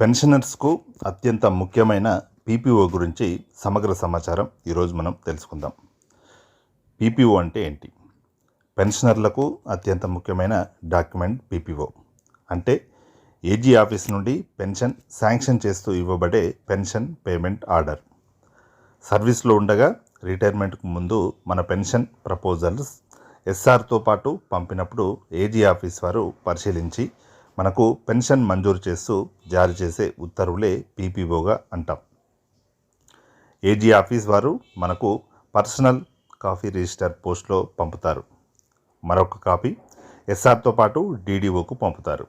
పెన్షనర్స్కు అత్యంత ముఖ్యమైన పీపీఓ గురించి సమగ్ర సమాచారం ఈరోజు మనం తెలుసుకుందాం. పీపీఓ అంటే ఏంటి? పెన్షనర్లకు అత్యంత ముఖ్యమైన డాక్యుమెంట్ పీపీఓ. అంటే ఏజీ ఆఫీస్ నుండి పెన్షన్ శాంక్షన్ చేస్తూ ఇవ్వబడే పెన్షన్ పేమెంట్ ఆర్డర్. సర్వీస్లో ఉండగా రిటైర్మెంట్కు ముందు మన పెన్షన్ ప్రపోజల్స్ ఎస్ఆర్తో పాటు పంపినప్పుడు ఏజీ ఆఫీస్ వారు పరిశీలించి మనకు పెన్షన్ మంజూరు చేస్తూ జారీ చేసే ఉత్తర్వులే పీపీఓగా అంటాం. ఏజీ ఆఫీస్ వారు మనకు పర్సనల్ కాపీ రిజిస్టర్ పోస్ట్లో పంపుతారు. మరొక కాపీ ఎస్ఆర్తో పాటు డీడీఓకు పంపుతారు.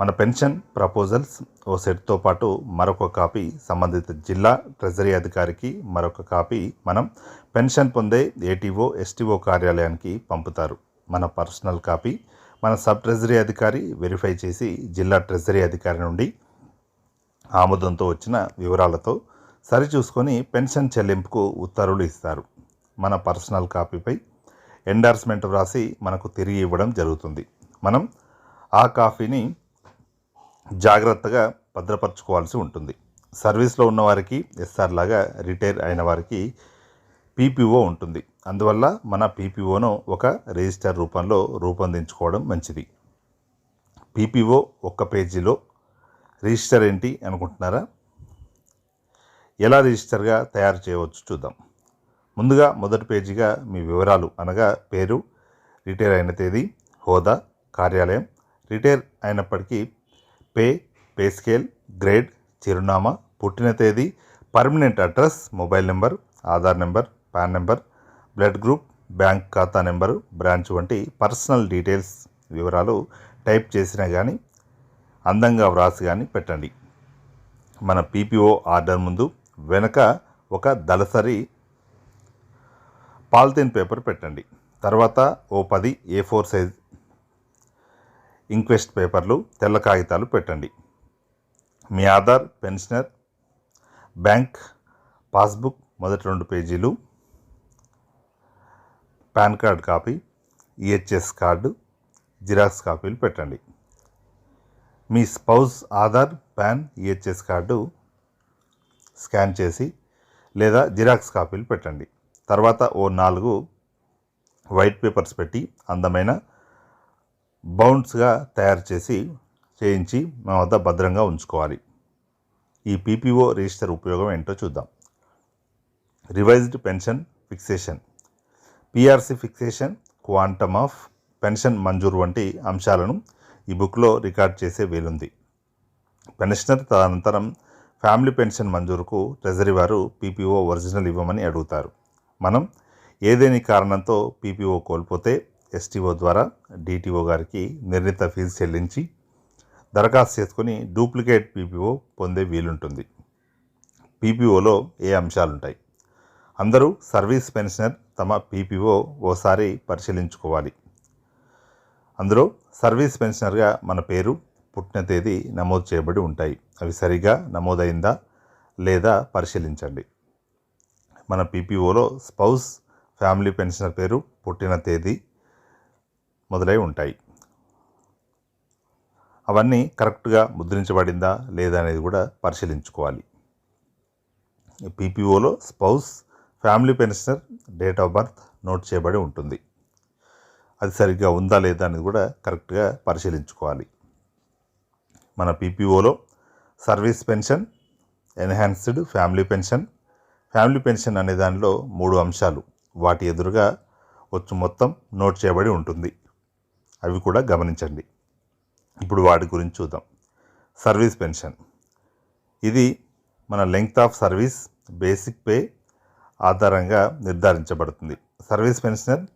మన పెన్షన్ ప్రపోజల్స్ ఓ సెట్తో పాటు మరొక కాపీ సంబంధిత జిల్లా ట్రెజరీ అధికారికి మరొక కాపీ మనం పెన్షన్ పొందే ఏటీఓ ఎస్టీఓ కార్యాలయానికి పంపుతారు. మన పర్సనల్ కాపీ మన సబ్ ట్రెజరీ అధికారి వెరిఫై చేసి జిల్లా ట్రెజరీ అధికారి నుండి ఆమోదంతో వచ్చిన వివరాలతో సరిచూసుకొని పెన్షన్ చెల్లింపుకు ఉత్తర్వులు ఇస్తారు. మన పర్సనల్ కాపీపై ఎండార్స్మెంట్ వ్రాసి మనకు తిరిగి ఇవ్వడం జరుగుతుంది. మనం ఆ కాపీని జాగ్రత్తగా భద్రపరచుకోవాల్సి ఉంటుంది. సర్వీస్లో ఉన్నవారికి ఎస్ఆర్ లాగా రిటైర్ అయిన వారికి పీపీఓ ఉంటుంది. అందువల్ల మన పీపీఓను ఒక రిజిస్టర్ రూపంలో రూపొందించుకోవడం మంచిది. పీపీఓ ఒక్క పేజీలో రిజిస్టర్ ఏంటి అనుకుంటున్నారా? ఎలా రిజిస్టర్గా తయారు చేయవచ్చు చూద్దాం. ముందుగా మొదటి పేజీగా మీ వివరాలు అనగా పేరు రిటైర్ అయిన తేదీ హోదా కార్యాలయం. రిటైర్ అయినప్పటికీ పే పే స్కేల్ గ్రేడ్ చిరునామా పుట్టిన తేదీ permanent address mobile number Aadhaar number PAN number blood group bank ఖాతా నెంబరు బ్రాంచ్ వంటి పర్సనల్ డీటెయిల్స్ వివరాలు టైప్ చేసినా కానీ అందంగా వ్రాసి కానీ పెట్టండి. మన పీపీఓ ఆర్డర్ ముందు వెనక ఒక దళసరి పాలిథిన్ పేపర్ పెట్టండి. తర్వాత ఓ పది ఏ ఫోర్ సైజ్ ఇంక్వెస్ట్ పేపర్లు తెల్ల కాగితాలు పెట్టండి. మీ ఆధార్ పెన్షనర్ బ్యాంక్ పాస్బుక్ మొదటి రెండు పేజీలు PAN card copy EHS card xerox కాపీలు పెట్టండి. మీ spouse Aadhaar PAN EHS card scan చేసి లేదా జిరాక్స్ కాపీలు పెట్టండి. తర్వాత ఓ నాలుగు వైట్ పేపర్స్ పెట్టి అందమైన బౌండ్స్గా తయారు చేసి చేయించి మా వద్ద భద్రంగా ఉంచుకోవాలి. ఈ పీపీఓ రిజిస్టర్ ఉపయోగం ఏంటో చూద్దాం. Revised pension fixation. PRC fixation quantum of pension మంజూరు వంటి అంశాలను ఈ బుక్లో రికార్డ్ చేసే వీలుంది. పెన్షనర్ తదనంతరం ఫ్యామిలీ పెన్షన్ మంజూరుకు ట్రెజరీ వారు పీపీఓ ఒరిజినల్ ఇవ్వమని అడుగుతారు. మనం ఏదేని కారణంతో పీపీఓ కోల్పోతే ఎస్టీఓ ద్వారా డిటిఓ గారికి నిర్ణీత ఫీజు చెల్లించి దరఖాస్తు చేసుకుని డూప్లికేట్ పీపీఓ పొందే వీలుంటుంది. పీపీఓలో ఏ అంశాలుంటాయి? అందరూ సర్వీస్ పెన్షనర్ తమ పీపీఓ ఓసారి పరిశీలించుకోవాలి. అందులో సర్వీస్ పెన్షనర్గా మన పేరు పుట్టిన తేదీ నమోదు చేయబడి ఉంటాయి. అవి సరిగా నమోదైందా లేదా పరిశీలించండి. మన పీపీఓలో స్పౌస్ ఫ్యామిలీ పెన్షనర్ పేరు పుట్టిన తేదీ మొదలై ఉంటాయి. అవన్నీ కరెక్ట్గా ముద్రించబడిందా లేదా అనేది కూడా పరిశీలించుకోవాలి. పీపీఓలో spouse family pensioner date of birth note చేయబడి ఉంటుంది. అది సరిగ్గా ఉందా లేదా అనేది కూడా కరెక్ట్గా పరిశీలించుకోవాలి. మన పీపీఓలో service pension enhanced family pension family pension అనే దానిలో మూడు అంశాలు. వాటి ఎదురుగా వచ్చు మొత్తం నోట్ చేయబడి ఉంటుంది. అవి కూడా గమనించండి. ఇప్పుడు వాటి గురించి చూద్దాం. Service pension. ఇది మన length of service basic pay ఆధారంగా నిర్ధారించబడుతుంది. సర్వీస్ పెన్షనర్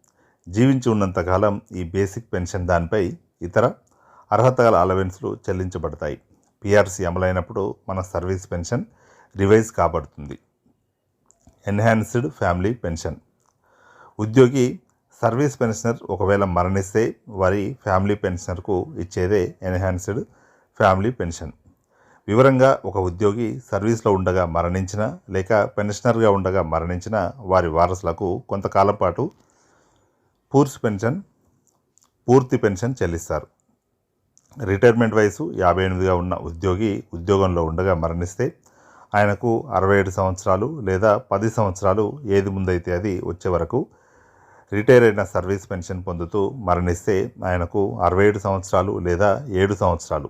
జీవించి ఉన్నంతకాలం ఈ బేసిక్ పెన్షన్ దానిపై ఇతర అర్హత గల అలవెన్స్లు చెల్లించబడతాయి. పిఆర్సీ అమలైనప్పుడు మన service pension revise కాబడుతుంది. Enhanced family pension. ఉద్యోగి సర్వీస్ పెన్షనర్ ఒకవేళ మరణిస్తే వారి ఫ్యామిలీ పెన్షనర్కు ఇచ్చేదే ఎన్హాన్స్డ్ ఫ్యామిలీ పెన్షన్. వివరంగా ఒక ఉద్యోగి సర్వీస్లో ఉండగా మరణించిన లేక పెన్షనర్గా ఉండగా మరణించిన వారి వారసులకు కొంతకాలం పాటు పూర్తి పెన్షన్ పూర్తి పెన్షన్ చెల్లిస్తారు. రిటైర్మెంట్ వయసు యాభై ఎనిమిదిగా ఉన్న ఉద్యోగి ఉద్యోగంలో ఉండగా మరణిస్తే ఆయనకు అరవై ఏడు సంవత్సరాలు లేదా పది సంవత్సరాలు ఏది ముందైతే అది వచ్చే వరకు రిటైర్ అయిన సర్వీస్ పెన్షన్ పొందుతూ మరణిస్తే ఆయనకు అరవై ఏడు సంవత్సరాలు లేదా ఏడు సంవత్సరాలు.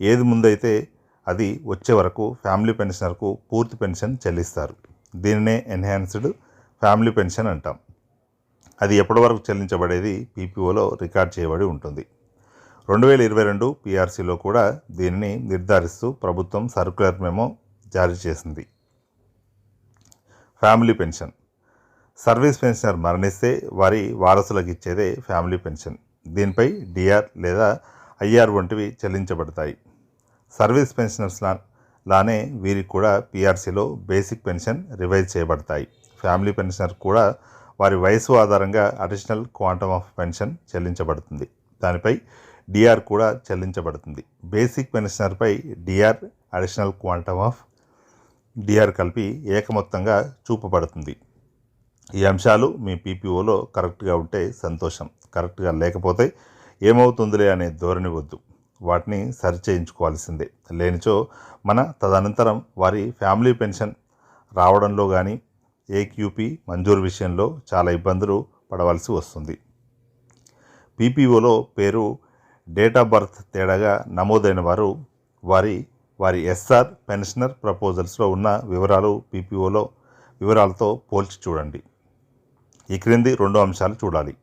ఏది ముందైతే అది వచ్చే వరకు ఫ్యామిలీ పెన్షనర్కు పూర్తి పెన్షన్ చెల్లిస్తారు. దీనినే ఎన్హాన్స్డ్ ఫ్యామిలీ పెన్షన్ అంటాం. అది ఎప్పటి వరకు చెల్లించబడేది పీపీఓలో రికార్డ్ చేయబడి ఉంటుంది. రెండు వేల ఇరవై రెండు పీఆర్సీలో కూడా దీనిని నిర్ధారిస్తూ ప్రభుత్వం సర్క్యులర్ మెమో జారీ చేసింది. Family pension. సర్వీస్ పెన్షనర్ మరణిస్తే వారి వారసులకు ఇచ్చేదే ఫ్యామిలీ పెన్షన్. దీనిపై డిఆర్ లేదా ఐఆర్ వంటివి చెల్లించబడతాయి. సర్వీస్ పెన్షనర్స్ లానే వీరికి కూడా పీఆర్సీలో బేసిక్ పెన్షన్ రివైజ్ చేయబడతాయి. ఫ్యామిలీ పెన్షనర్ కూడా వారి వయసు ఆధారంగా అడిషనల్ క్వాంటమ్ ఆఫ్ పెన్షన్ చెల్లించబడుతుంది. దానిపై డిఆర్ కూడా చెల్లించబడుతుంది. Basic పెన్షనర్పై DR additional quantum of DR కలిపి ఏకమొత్తంగా చూపబడుతుంది. ఈ అంశాలు మీ పీపీఓలో కరెక్ట్గా ఉంటే సంతోషం. కరెక్ట్గా లేకపోతే ఏమవుతుందిలే అనే ధోరణి వద్దు. వాటిని సరిచేయించుకోవాల్సిందే లేనిచో మన తదనంతరం వారి ఫ్యామిలీ పెన్షన్ రావడంలో కానీ ఏక్యూపీ మంజూరు విషయంలో చాలా ఇబ్బందులు పడవలసి వస్తుంది. పీపీఓలో పేరు డేట్ ఆఫ్ బర్త్ తేడాగా నమోదైన వారు వారి వారి ఎస్ఆర్ పెన్షనర్ ప్రపోజల్స్లో ఉన్న వివరాలు పీపీఓలో వివరాలతో పోల్చి చూడండి. ఈ క్రింది రెండు అంశాలు చూడాలి.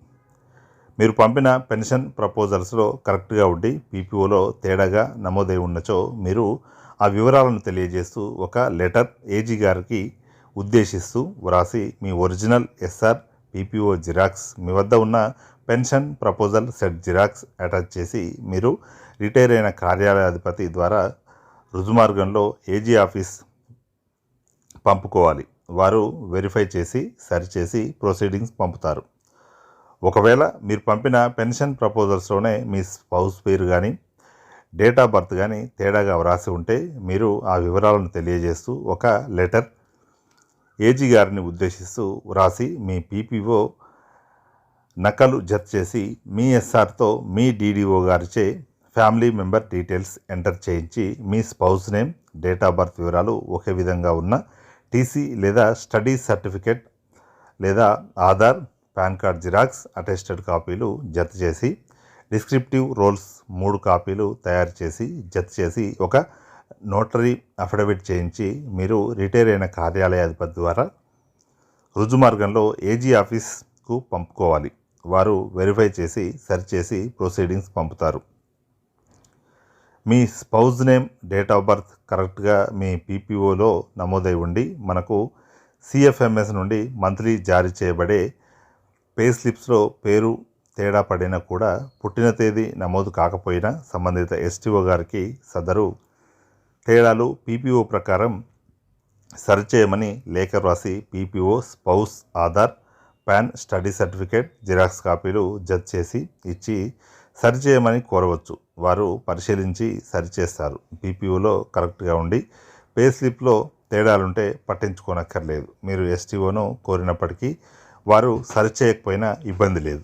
మీరు పంపిన పెన్షన్ ప్రపోజల్స్లో కరెక్ట్గా ఉండి పీపీఓలో తేడాగా నమోదై ఉన్నచో మీరు ఆ వివరాలను తెలియజేస్తూ ఒక లెటర్ ఏజీ గారికి ఉద్దేశిస్తూ వ్రాసి మీ ఒరిజినల్ ఎస్ఆర్ పీపీఓ జిరాక్స్ మీ వద్ద ఉన్న pension proposal set xerox attach చేసి మీరు రిటైర్ అయిన కార్యాలయాధిపతి ద్వారా రుజుమార్గంలో ఏజీ ఆఫీస్ పంపుకోవాలి. వారు వెరిఫై చేసి సరిచేసి ప్రొసీడింగ్స్ పంపుతారు. ఒకవేళ మీరు పంపిన పెన్షన్ ప్రపోజల్స్లోనే మీ స్పౌస్ పేరు కానీ డేట్ ఆఫ్ బర్త్ కానీ తేడాగా వ్రాసి ఉంటే మీరు ఆ వివరాలను తెలియజేస్తూ ఒక లెటర్ ఏజీ గారిని ఉద్దేశిస్తూ వ్రాసి మీ పీపీఓ నకలు జత చేసి మీ ఎస్ఆర్తో మీ డీడీఓ గారిచే ఫ్యామిలీ మెంబర్ డీటెయిల్స్ ఎంటర్ చేయించి మీ spouse name date of birth వివరాలు ఒకే విధంగా ఉన్న టీసీ లేదా స్టడీ సర్టిఫికేట్ లేదా Aadhaar PAN card xerox attested కాపీలు జత చేసి డిస్క్రిప్టివ్ రోల్స్ మూడు కాపీలు తయారు చేసి జత చేసి ఒక నోటరీ అఫిడవిట్ చేయించి మీరు రిటైర్ అయిన కార్యాలయాధిపతి ద్వారా రుజుమార్గంలో ఏజీ ఆఫీస్కు పంపుకోవాలి. వారు వెరిఫై చేసి సరిచేసి ప్రొసీడింగ్స్ పంపుతారు. మీ spouse name date of birth కరెక్ట్గా మీ పీపీఓలో నమోదై ఉండి మనకు సిఎఫ్ఎంఎస్ నుండి మంత్లీ జారీ చేయబడే పే స్లిప్స్లో పేరు తేడా పడినా కూడా పుట్టిన తేదీ నమోదు కాకపోయినా సంబంధిత ఎస్టీఓ గారికి సదరు తేడాలు పీపీఓ ప్రకారం సరిచేయమని లేఖ రాసి PPO spouse Aadhaar PAN study certificate xerox కాపీలు జడ్ చేసి ఇచ్చి సరిచేయమని కోరవచ్చు. వారు పరిశీలించి సరిచేస్తారు పీపీఓలో కరెక్ట్గా ఉండి పే స్లిప్లో తేడాలుంటే పట్టించుకోనక్కర్లేదు. మీరు ఎస్టీఓను కోరినప్పటికీ వారు సరిచేయకపోయినా ఇబ్బంది లేదు.